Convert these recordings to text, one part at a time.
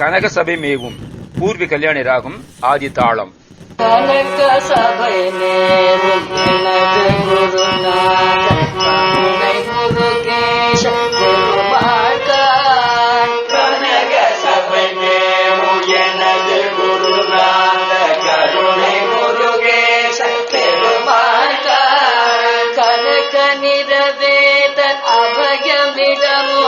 கனக சபை மேவும் பூர்வி கல்யாணி ராகும் ஆதி தாளம் கனக சபை மேவும் எனது குருநாத கனக நிறவேதன் அபயமிடமோ?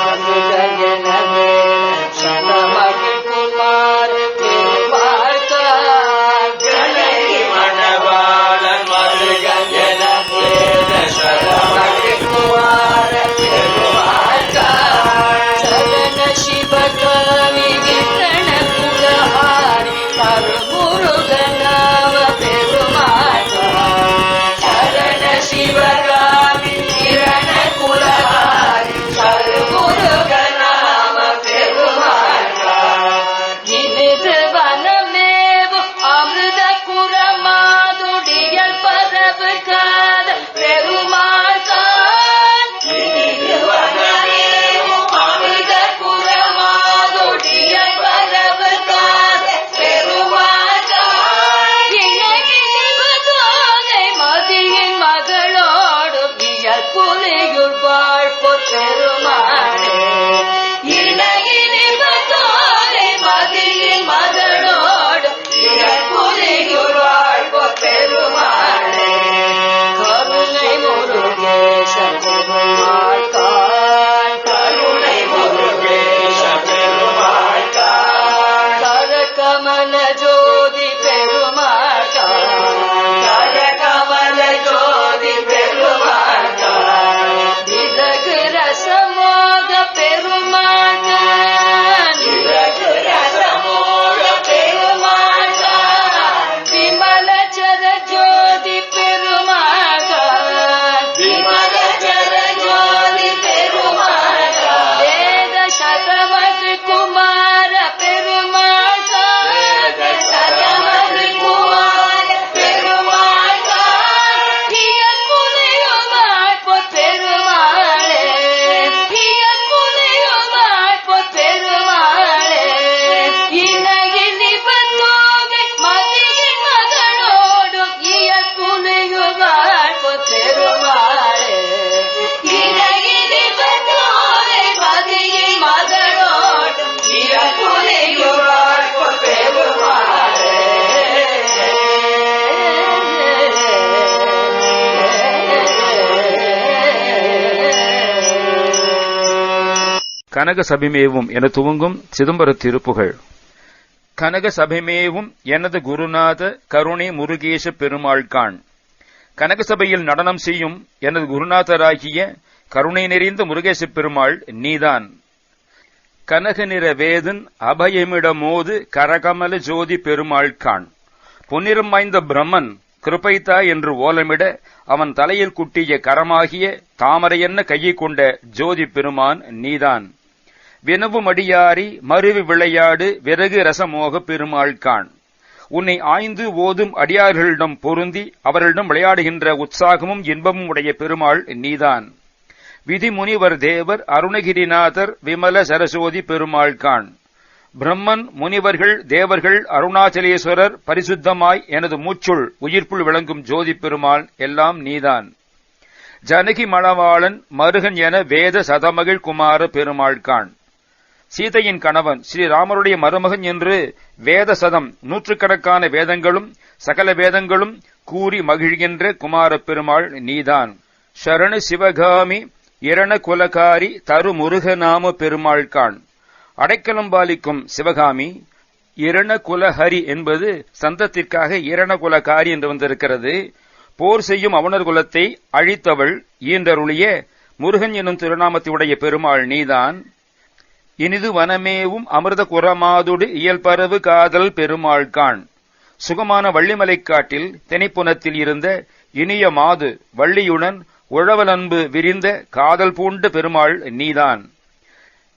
மணவாளன் கனக சபிமேவும் என துவங்கும் சிதம்பர திருப்புகழ் கனக சபைமேவும் எனது குருநாத கருணை முருகேச பெருமாள்கான். கனகசபையில் கனக சபையில் நடனம் செய்யும் எனது குருநாதராகிய கருணை நிறைந்த முருகேச பெருமாள் நீதான். கனக நிற வேதன் அபயமிடமோது கரகமல ஜோதி பெருமாள் கான் பொன்னிறம் வாய்ந்த பிரம்மன் கிருபைத்தா என்று ஓலமிட அவன் தலையில் குட்டிய கரமாகிய தாமரையென்ன கையை கொண்ட ஜோதி பெருமான் நீதான். வினவுமடியாரி மருவி விளையாடு விறகு ரசமோக பெருமாள் கான் உன்னை ஆய்ந்து ஓதும் அடியார்களிடம் பொருந்தி அவர்களிடம் விளையாடுகின்ற உற்சாகமும் இன்பமும் உடைய பெருமாள் நீதான். விதிமுனிவர் தேவர் அருணகிரிநாதர் விமல சரஸ்வதி பெருமாள் கான் பிரம்மன் முனிவர்கள் தேவர்கள் அருணாச்சலேஸ்வரர் பரிசுத்தமாய் எனது மூச்சுள் உயிர்ப்புள் விளங்கும் ஜோதி பெருமாள் எல்லாம் நீதான். ஜனகி மணவாளன் மருகன் என வேத சதமகிழ் குமார பெருமாள்கான் சீதையின் கணவன் ஸ்ரீராமருடைய மருமகன் என்று வேத சதம் நூற்றுக்கணக்கான வேதங்களும் சகல வேதங்களும் கூறி மகிழ்கின்ற குமார பெருமாள் நீதான். ஷரணு சிவகாமி இரண குலகாரி தருமுருகநாம பெருமாள்கான் அடைக்கலம் பாலிக்கும் சிவகாமி இரண குலஹரி என்பது சந்தத்திற்காக இரண குலகாரி என்று வந்திருக்கிறது. போர் செய்யும் அவனர் குலத்தை அழித்தவள் ஈன்றருளிய முருகன் எனும் திருநாமத்தையுடைய பெருமாள் நீதான். இனிது வனமேவும் அமிர்த குரமாதுடு இயல்பரவு காதல் பெருமாள்கான் சுகமான வள்ளிமலைக்காட்டில் திணைப்புனத்தில் இருந்த இனிய மாது வள்ளியுடன் உழவலன்பு விரிந்த காதல் பூண்டு பெருமாள் நீதான்.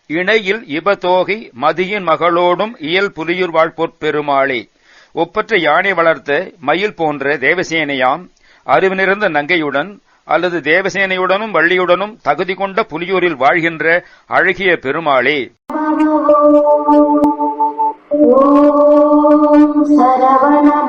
இணையில் இபதோகை மதியின் மகளோடும் இயல் புலியூர் வாழ்பொற் பெருமாளே. ஒப்பற்ற யானை வளர்த்த மயில் போன்ற தேவசேனையாம் அறிவு நிறைந்த நங்கையுடன் அல்லது தேவசேனையுடனும் வள்ளியுடனும் தகுதி கொண்ட புலியூரில் வாழ்கின்ற அழகிய பெருமாளே. சரவண